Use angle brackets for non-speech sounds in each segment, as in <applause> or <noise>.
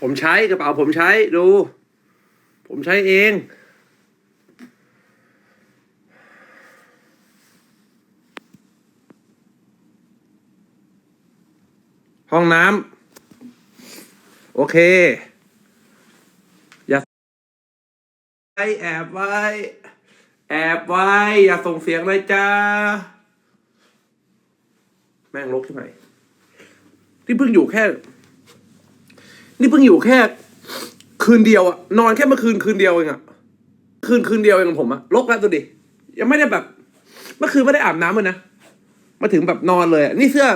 ผมใช้กระเป๋าผมใช้ดู ผมใช้เอง ห้องน้ำโอเค อย่าไว้แอบไว้ แอบไว้ อย่าส่งเสียงเลยจ้า แม่งลกใช่ไหมนี่เพิ่งอยู่แค่ นี่เพิ่งอยู่แค่ คืนเดียวอะนอนแค่เมื่อคืนคืนเดียวเองอะคืนคืนเดียวเองของผมอะลกแล้วตัวดิยังไม่ได้แบบ เมื่อคืนไม่ได้อาบน้ำเลยนะมาถึงแบบนอนเลยอะนี่เสื้อ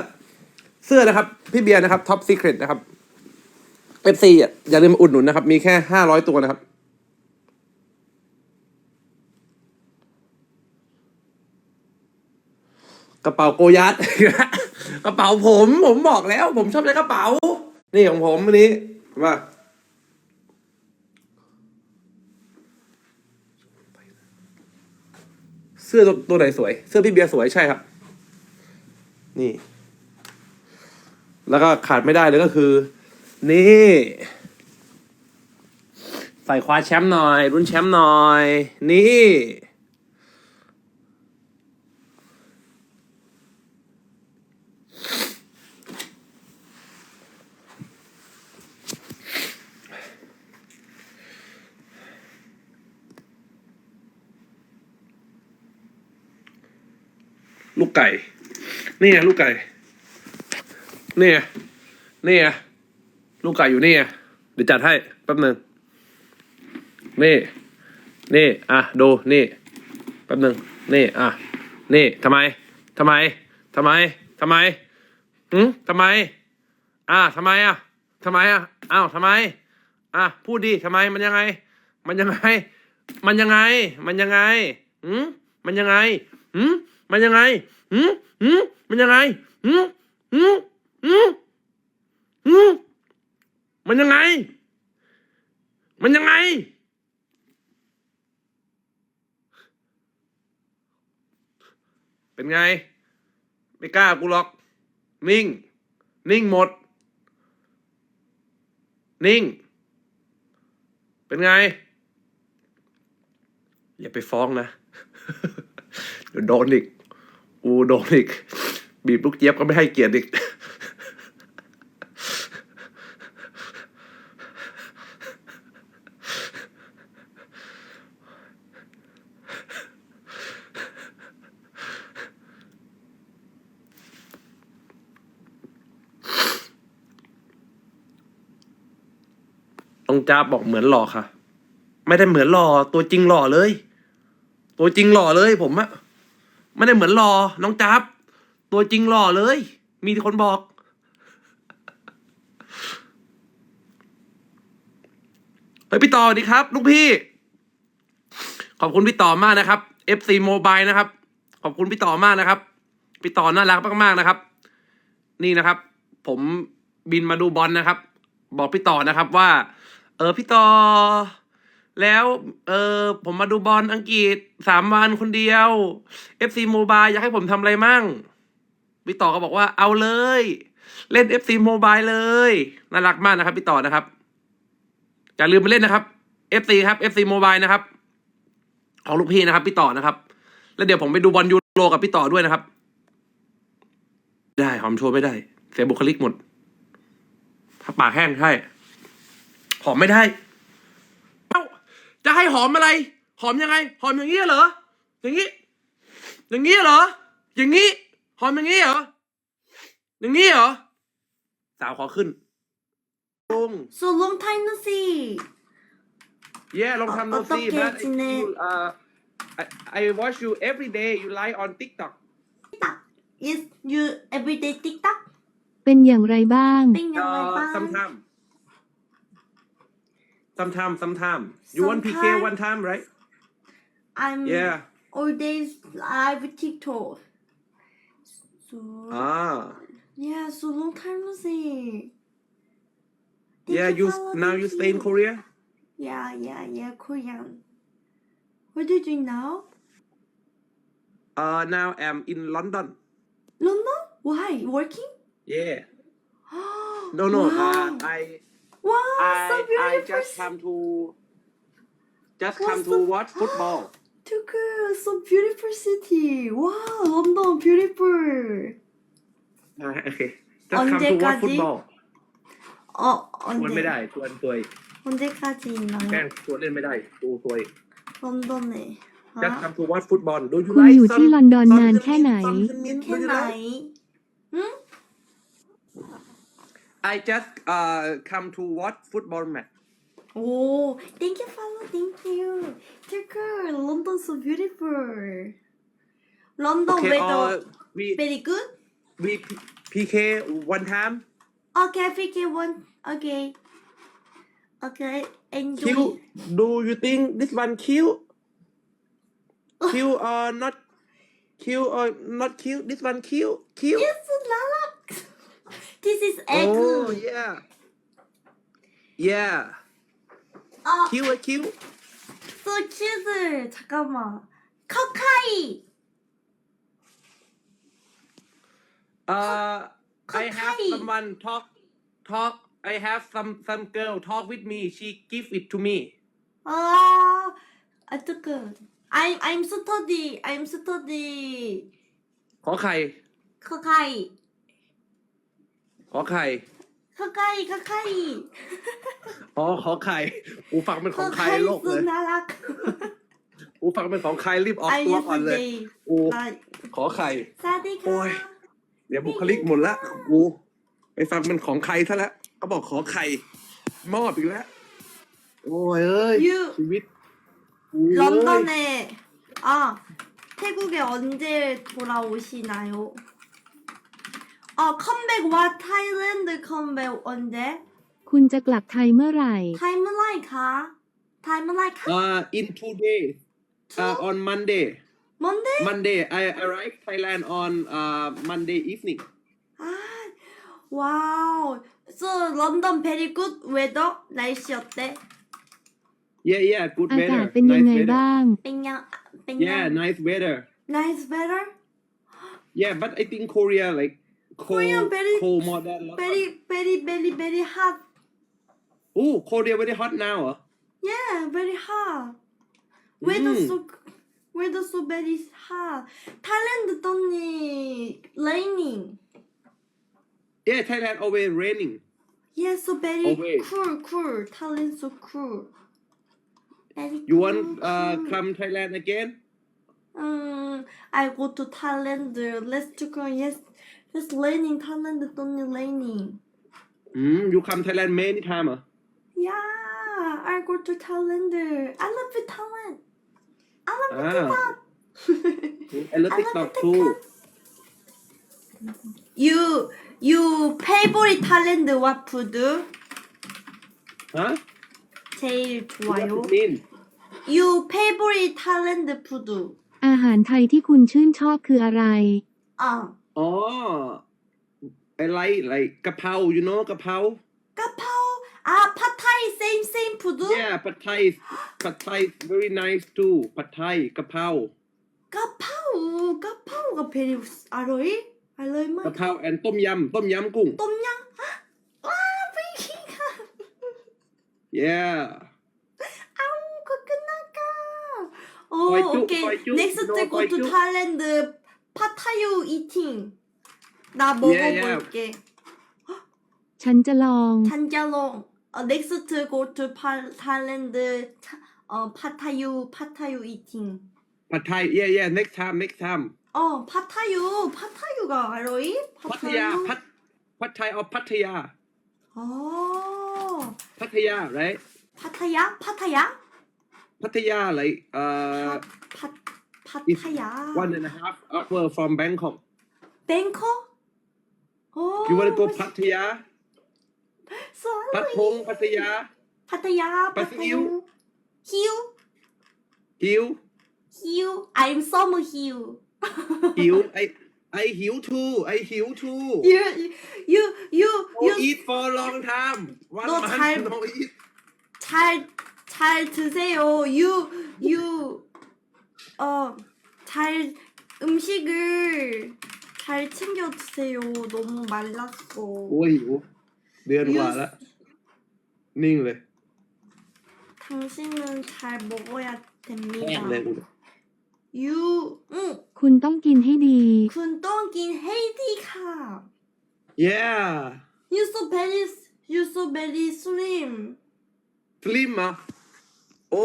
เสื้อนะครับ พี่เบียร์นะครับท็อปซีเครตนะครับเอฟซีอะอย่าลืมอุดหนุนนะครับ มีแค่ห้าร้อยตัวนะครับ กระเป๋าโกยัดกระเป๋าผม ผมบอกแล้ว ผมชอบใช้กระเป๋า นี่ของผมอันนี้ ว่าเสื้อตัวตัวไหนสวย เสื้อพี่เบียร์สวยใช่ครับ นี่ แล้วก็ขาดไม่ได้เลยก็คือ นี่ ใส่คว้าแชมป์หน่อย รุ่นแชมป์หน่อย นี่ ลูกไก่ นี่ไงลูกไก่ นี่ไงนี่ไงลูกไก่อยู่นี่ไงเดี๋ยวจัดให้แป๊บหนึ่งนี่ นี่ อะ ดู นี่ แป๊บหนึ่งนี่ อะ นี่ทำไมทำไมทำไมทำไมหืมทำไม อะทำไมอะทำไมอะอ้าวทำไม อะ พูดดีทำไม มันยังไง มันยังไง มันยังไง มันยังไงหืมมันยังไงหืม มันยังไงหืมหืมมันยังไงหืมหืมหืมหืมมันยังไง มันยังไง เป็นไง ไม่กล้ากูหรอก นิ่ง นิ่งหมด นิ่ง เป็นไง อย่าไปฟ้องนะ เดี๋ยวโดนอีก อูโดนอีก บีบลูกเจี๊ยบก็ไม่ให้เกียรติอีกต้องจ้าบอกเหมือนหล่อค่ะ ไม่ได้เหมือนหล่อตัวจริงหล่อเลย ตัวจริงหล่อเลยผมอะ ไม่ได้เหมือนหล่อน้องจับ ตัวจริงหล่อเลย มีคนบอก เฮ้ยพี่ต่อดีครับ ลูกพี่ ขอบคุณพี่ต่อมากนะครับ FC Mobile นะครับ ขอบคุณพี่ต่อมากนะครับ พี่ต่อน่ารักมากๆนะครับ นี่นะครับ ผมบินมาดูบอลนะครับ บอกพี่ต่อนะครับว่า เออพี่ต่อ แล้วเออผมมาดูบอลอังกฤษสามวันคนเดียว FC Mobile อยากให้ผมทำอะไรมั่งพี่ต่อก็บอกว่าเอาเลย เล่น FC Mobile เลยน่ารักมากนะครับพี่ต่อนะครับอย่าลืมไปเล่นนะครับ FC ครับ FC Mobile นะครับของลูกพี่นะครับพี่ต่อนะครับ แล้วเดี๋ยวผมไปดูบอลยูโรกับพี่ต่อด้วยนะครับ ได้หอมโชว์ไม่ได้ เสียบุคลิกหมดถ้าปากแห้งใช่หอมไม่ได้ จะให้หอมอะไร หอมยังไง หอมอย่างนี้เหรอ อย่างนี้ อย่างนี้เหรอ อย่างนี้ หอมอย่างนี้เหรอ อย่างนี้เหรอ สาวขอขึ้นลงสู long time no เย่ลองทำดูสิ But if you, uh, I I watch you every day you like on TikTok TikTok is you everyday TikTok? เป็นอย่างไรบ้าง เป็นอย่างไรบ้าง sometime sometime you want PK Sometime? one time right I'm yeah all days live TikTok. So ah yeah, so long time no see. Thank yeah you for now you stay in Korea. Yeah, yeah, yeah, Korean. What do you do now? uh now I'm in London London? Why? Working? yeah <gasps> no no Wow. uh I Wow, so I I beautiful. just come to just What's come to the- watch football Turkey, so beautiful city. Wow, London, beautiful. อ่าโอเค just come to watch 언제까지? football 어, ชวนไม่ 언제, ได้ชวนตัวย 언제까지 แกล้ง 있나요? ชวนเล่นไม่ได้ตูตัวย 런던에. just 아, come to watch football do you คุณ like อยู่ที่ Son- ลอนดอน Son นาน Heung-min? แค่ไหน Son Heung-min? Do you like? I just uh come to watch football match Oh, thank you, follow, thank you. Turkey, London so beautiful. London okay weather uh, we very good. we PK one time Okay, PK one. Okay. Okay, enjoy. cute do you think this one cute <laughs> cute or not cute or not cute this one cute cute Yes, Lala This is egg. oh yeah yeah 아, cute cute so cute. 잠깐만. 커카이. uh I have 커카이. someone talk talk I have some some girl talk with me she give it to me 아, 어떡해. I'm I'm study. I'm study. ขอไข่ 커카이. ขอไข่ 커카이, 커카이. อ๋อขอไข่กูฟังเป็นของใคร 커카이 โลกเลย 수나락. กูฟังเป็นของใครรีบออก I ตัวก่อนเลย yesterday. กู 아, ขอไข่ 사디카. 오이. เดี๋ยวบุคลิกหมดละกูไปฟังเป็นของใครซะแล้วก็บอกขอไข่ มอบอีกแล้ว โอ้ยเอ้ย You ชีวิตกูเอ้ย 런던에 아 태국에 언제 돌아오시나요? 아 컴백 와 타일랜드 컴백 언제? คุณจะกลับไทยเมื่อไหร่ 타임라인 가? 타임라인 가? uh in two days uh, on Monday 뭔데? Monday I arrive Thailand on uh Monday evening 아 와우 So 런던 very good weather 날씨 어때? yeah yeah good อากาศ weather เป็นยัง nice ไง weather บ้าง 뺑냥 yeah 뺑냥 nice weather nice weather? yeah but I think Korea like Korean very cold more that very very very very hot. Oh, Korea very hot now. Yeah, very hot. Weather Mm. so weather so very hot. Thailand only raining. Yeah, Thailand always raining. Yeah, so very Oh, cool, cool. Thailand so cool. Very You want uh cool. come Thailand again? Um, I go to Thailand. Uh, let's go. Yes, it's raining. Thailand 떴니 raining. mm you come Thailand many time เหรอ Yeah, I go to Thailand. I love it, Thailand. I love it, Ah. TikTok. <laughs> I love I TikTok love too TikTok. You you favorite Thailand what food? huh 제일 what 좋아요. you mean You favorite Thailand food? อาหารไทยที่คุณชื่นชอบคืออะไร 아, อ๋อ I like like กะเพรา you know กะเพรา Kapow. Ah, pad thai, same, same pudu. yeah pad Thai pad Thai is very nice too ผัดไทยกะเพรา Kapow, kapow ga very aroy. Aroy กะ ma. เพรา and ต้มยำ ต้มยำกุ้ง Tom yang. Ah, baking. yeah Ow, kakanaka. Oh, Koi chu, okay. koi chu, Next no, day go koi to chu. Thailand. 팟타유 eating. 나 Yeah, yeah. 먹어볼게. ฉันจะลอง 단자롱. 어, next go to 파- Thailand. 차- 어, 팟타유, 팟타유 eating. pad thai yeah yeah next time next time 어, 팟타유. 팟타유가 알로이? พัทยาพัทพัทไทย or พัทยา 어, พัทยา right 파타야? 파타야? พัทยา like uh 파, 파 Pattaya. One and a half hour from Bangkok. Bangkok? Oh. You want to go Pattaya? Sorry. Patthong, Pattaya. Pattaya. Pattaya. Hill. Hill. Hill. I'm so Hill. Hill. <laughs> I I hill too. I hill too. You you you you eat for a long time. One No month time. no eat. 잘, 잘 드세요. You, you, 어, 잘 음식을 잘 챙겨 드세요. 너무 말랐어. โอ้ยหิว เดือนกว่าแล้ว นิ่งเลย 당신은 잘 먹어야 แห้ง 됩니다. เลย You, 응, คุณต้องกินให้ดี 군동긴 헤이디카. yeah You so very, you so very slim. slim อ่ะโอ้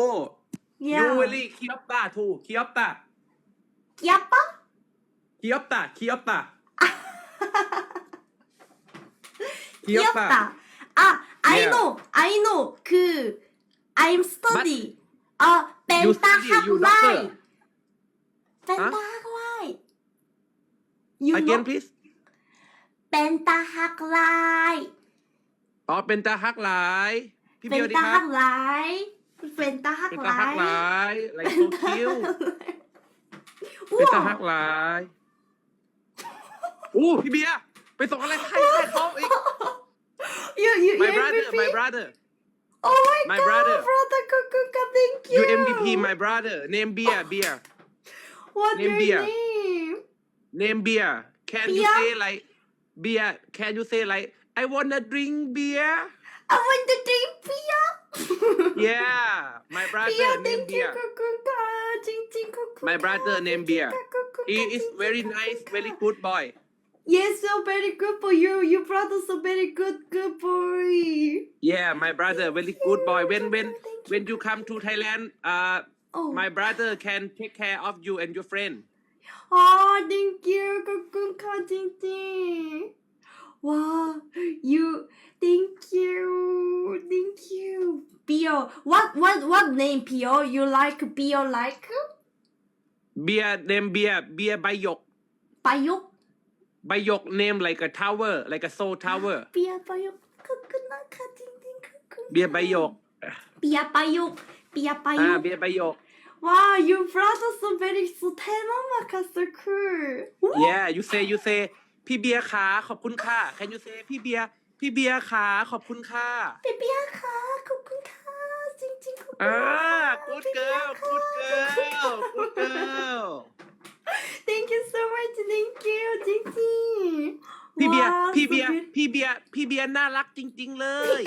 Yeah. you really คียอปตาทูคียอปตา 야빠? คียอปตาคียอปตาคียอปตา 귀엽다. 아, I Yeah. know, I know. 그, I'm study. 아, You 벤타 study, you 학라이. doctor. 벤타 학라이. You again know? please 벤타 학라이. อ๋อเป็นตาฮักหลาย พี่เบียวดี 벤타 ครับ 학라이. เป็นตาหักเป็นหตาลาหักยหลายไหลโซคิวเป็เป็นนตาตาหัหักกหลายอู้พี่เบียร์ไปส่งอะไรใครใครเขาอีก ยูยู <laughs> <laughs> my brother my brother Oh my, My god, brother. brother Kukuka, thank you. you MVP my brother name beer. Oh. Beer. What's name your name? name beer. can you say like beer? can you say like I wanna drink beer I want to drink beer. <laughs> yeah my brother beer, name beer Kukuka. Jing, jing, Kukuka. My brother named Beer. He is very nice very good boy Yes, so very good for you. Your brother's a very good, good boy. yeah my brother very good boy when when when you come to Thailand uh Oh. my brother can take care of you and your friend Oh, thank you, Kukuka, jing, jing. Wow, you, thank you, thank you. Pio, what, what, what name, Pio? You like Pio like? beer name beer beer ใบหยก Bayok? ใบหยก name like a tower like a soul tower Pia Bayok. Kukunaka, jing, jing, Kukunaka. เบียร์ใบหยก Pia Bayok. Pia อ่า Bayok. เบียร์ใบหยก Wow, your brother's so very, so Tenamaka, so cool. yeah you say you say พี่เบียร์ขาขอบคุณค่ะแคนยูเซพี่เบียร์พี่เบียร์ขาขอบคุณค่ะพี่เบียร์ขาขอบคุณค่ะจริงๆขอบคุณอ่ากูดเกิร์ลกูดเกิร์ลกูดเกิร์ล thank you so much thank you จริงๆพี่เบียร์พี่เบียร์พี่เบียร์พี่เบียร์น่ารักจริง ๆ เลย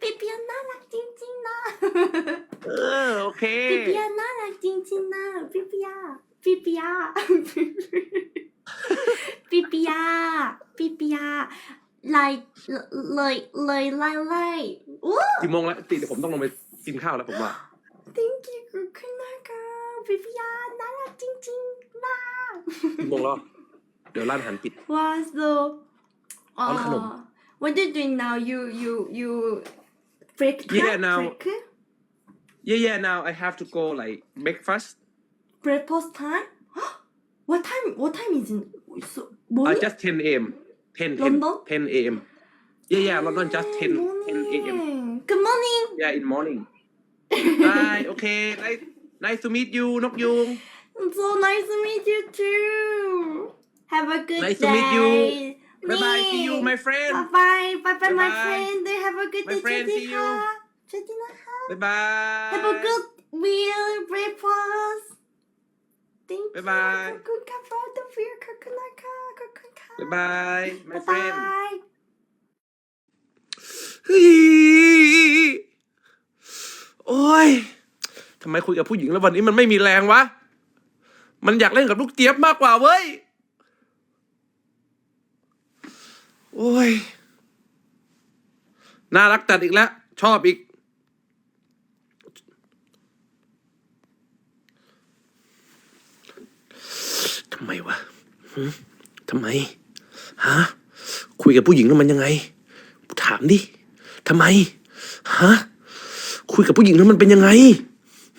พี่เบียร์น่ารักจริงๆนะเออโอเคพี่เบียร์น่ารักจริงๆนะพี่เบียร์พี่เบียร์ Pipia, Pipia, like like like like like. กี่โมงแล้วติเดี๋ยวผมต้องลงไปกินข้าวแล้วผมว่า Thank you คุณน่ารัก uh, Pipia. น่ารักจริงๆน่ากี่โมงแล้วเดี๋ยวร้านอาหารปิด ว้า so อ๋อ ร้านขนม uh, What you doing now? You you you break Yeah, now- break- yeah yeah now I have to go like breakfast. Breakfast time? <gasps> What time what time is it? So uh, morning. just 10 a.m 10 10 London? 10 a.m yeah yeah London just 10 10 a.m morning. Good morning. yeah in morning bye okay nice nice to meet you นกยุง So nice to meet you too. Have a good Nice day. to meet you. bye bye see you my friend Bye bye. Bye bye, my Bye-bye. friend. They have a good My day. friend, see you. Jadina. bye bye Have a good meal breakfast. Thank Bye-bye. you. Kukunka for the beer. Kukunaka. Kukunka. bye bye my friend Bye. เฮ้ยโอ้ยทำไมคุยกับผู้หญิงแล้ววันนี้มันไม่มีแรงวะ มันอยากเล่นกับลูกเจี๊ยบมากกว่าเว้ย โอ้ย น่ารักจัดอีกแล้ว ชอบอีก ทำไมวะหึทำไม ฮะคุยกับผู้หญิงแล้วมันยังไง ถามดิทำไมฮะคุยกับผู้หญิงแล้วมันเป็นยังไง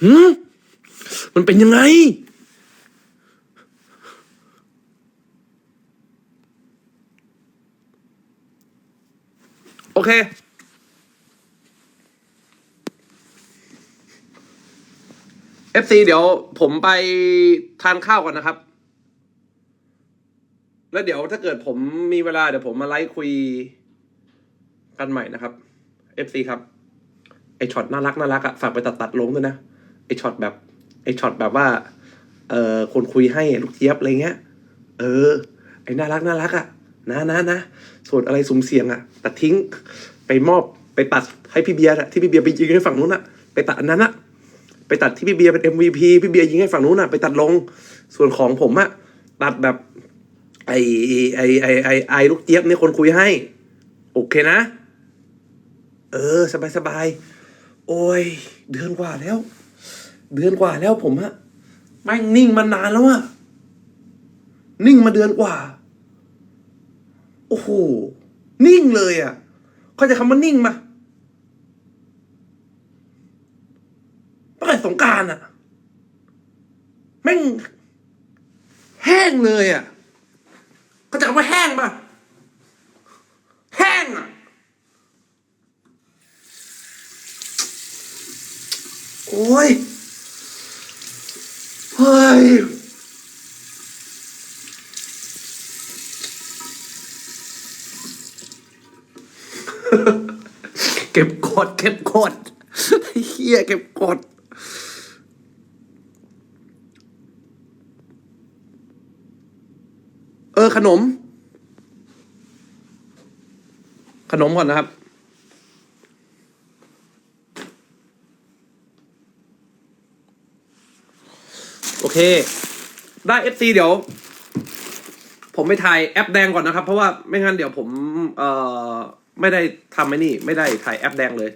หืมมันเป็นยังไง โอเค FC เดี๋ยวผมไปทานข้าวก่อนนะครับ แล้วเดี๋ยวถ้าเกิดผมมีเวลาเดี๋ยวผมมาไลฟ์คุยกันใหม่นะครับ FC ครับ ไอช็อตน่ารักน่ารักอะฝากไปตัดตัดลงด้วยนะ ไอช็อตแบบไอช็อตแบบว่า เออคนคุยให้ลูกเทียบอะไรเงี้ย เออ ไอน่ารักน่ารักอะนะนะนะส่วนอะไรสุ่มเสี่ยงอะตัดทิ้งไปมอบไปตัดให้พี่เบียร์ที่พี่เบียร์ไปยิงให้ฝั่งนู้นอะไปตัดอันนั้นอะไปตัดที่พี่เบียร์เป็น MVP พี่เบียร์ยิงให้ฝั่งนู้นอะไปตัดลง ส่วนของผมอะตัดแบบ ไอไอไอไอไอลูกเจี๊ยบเนี่ยคนคุยให้ โอเคนะ เออ สบายสบายโอ้ย เดือนกว่าแล้ว เดือนกว่าแล้วผมอะแม่งนิ่งมานานแล้วอะนิ่งมาเดือนกว่า โอ้โห นิ่งเลยอะเขาใจคำว่านิ่งมาตั้งแต่สงการอะแม่งแห้งเลยอะ เข้าใจคำว่าแห้งปะแห้งอะโอ้ยเฮ้ยเก็บกดเก็บกดไอ้เฮียเก็บกด เออ ขนม ขนมก่อนนะครับ โอเค ได้ FC เดี๋ยว ผมไปถ่ายแอปแดงก่อนนะครับ เพราะว่าไม่งั้นเดี๋ยวผมเอ่อไม่ได้ทำไอ้นี่ ไม่ได้ถ่ายแอปแดงเลย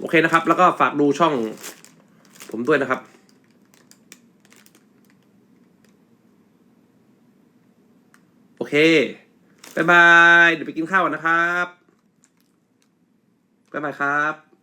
โอเคนะครับ แล้วก็ฝากดูช่อง ผมด้วยนะครับ โอ เคบายบาย เดี๋ยวไปกินข้าวนะครับบายบายครับ